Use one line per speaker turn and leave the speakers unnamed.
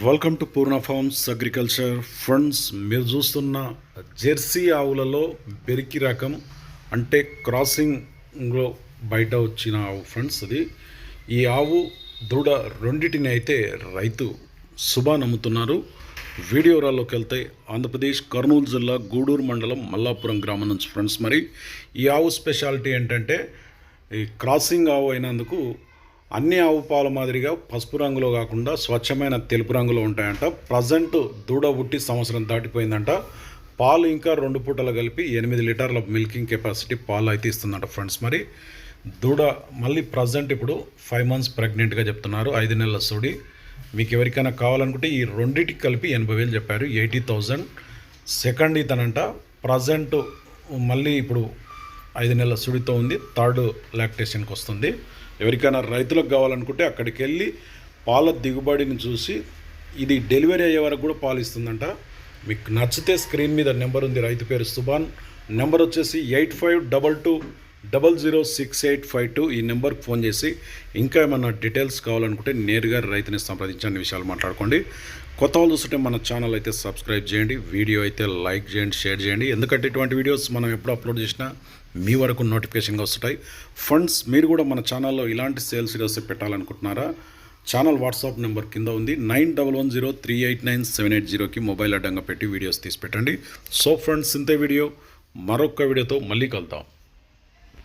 Welcome to Purna farms agriculture friends మీరు చూస్తున్న Jersey ఆవులలో బెరికి రకం అంటే క్రాసింగ్లో బయట వచ్చిన ఆవు ఫ్రెండ్స్ అది. ఈ ఆవు దూడ రెండింటిని అయితే రైతు శుభా నమ్ముతున్నారు. వీడియోరాల్లోకి వెళ్తే ఆంధ్రప్రదేశ్ కర్నూలు జిల్లా గూడూరు మండలం మల్లాపురం గ్రామం నుంచి ఫ్రెండ్స్ మరి. ఈ ఆవు స్పెషాలిటీ ఏంటంటే ఈ క్రాసింగ్ ఆవు అయినందుకు అన్ని ఆవు పాల మాదిరిగా పసుపు రంగులో కాకుండా స్వచ్ఛమైన తెలుపు రంగులో ఉంటాయంట. ప్రజెంట్ దూడ పుట్టి సంవత్సరం దాటిపోయిందంట. పాలు ఇంకా రెండు పూటలు కలిపి ఎనిమిది లీటర్ల మిల్కింగ్ కెపాసిటీ పాలు అయితే ఇస్తుందంట ఫ్రెండ్స్. మరి దూడ మళ్ళీ ప్రజెంట్ ఇప్పుడు ఫైవ్ మంత్స్ ప్రెగ్నెంట్గా చెప్తున్నారు. ఐదు నెలల సూడి. మీకు ఎవరికైనా కావాలనుకుంటే ఈ రెండింటికి కలిపి ఎనభై వేలు చెప్పారు. ఎయిటీ థౌజండ్ సెకండ్ ఇతనంట. ప్రజెంట్ మళ్ళీ ఇప్పుడు ఐదు నెలల సుడితో ఉంది థర్డ్ లాక్టేషన్కి వస్తుంది. ఎవరికైనా రైతులకు కావాలనుకుంటే అక్కడికి వెళ్ళి పాల దిగుబడిని చూసి ఇది డెలివరీ అయ్యే వరకు కూడా పాలు ఇస్తుందంట. మీకు నచ్చితే స్క్రీన్ మీద నెంబర్ ఉంది రైతు పేరు సుభాన్. నెంబర్ వచ్చేసి eight five double two double zero six eight five two ఈ నెంబర్కి ఫోన్ చేసి ఇంకా ఏమైనా డీటెయిల్స్ కావాలనుకుంటే నేరుగా రైతుని సంప్రదించండి విషయాలు మాట్లాడుకోండి. కొత్త వాళ్ళు చూస్తుంటే మన ఛానల్ అయితే సబ్స్క్రైబ్ చేయండి వీడియో అయితే లైక్ చేయండి షేర్ చేయండి. ఎందుకంటే ఇటువంటి వీడియోస్ మనం ఎప్పుడు అప్లోడ్ చేసినా మీ వరకు నోటిఫికేషన్గా వస్తుంటాయి. ఫండ్స్ మీరు కూడా మన ఛానల్లో ఇలాంటి సేల్స్ వీడియోస్ పెట్టాలనుకుంటున్నారా? ఛానల్ వాట్సాప్ నెంబర్ కింద ఉంది. Nine double one zero three eight nine seven eight జీరోకి మొబైల్ అడ్డంగా పెట్టి వీడియోస్ తీసి పెట్టండి. సో ఫ్రెండ్స్ ఇంతే వీడియో. మరొక వీడియోతో మళ్ళీ కలుద్దాం.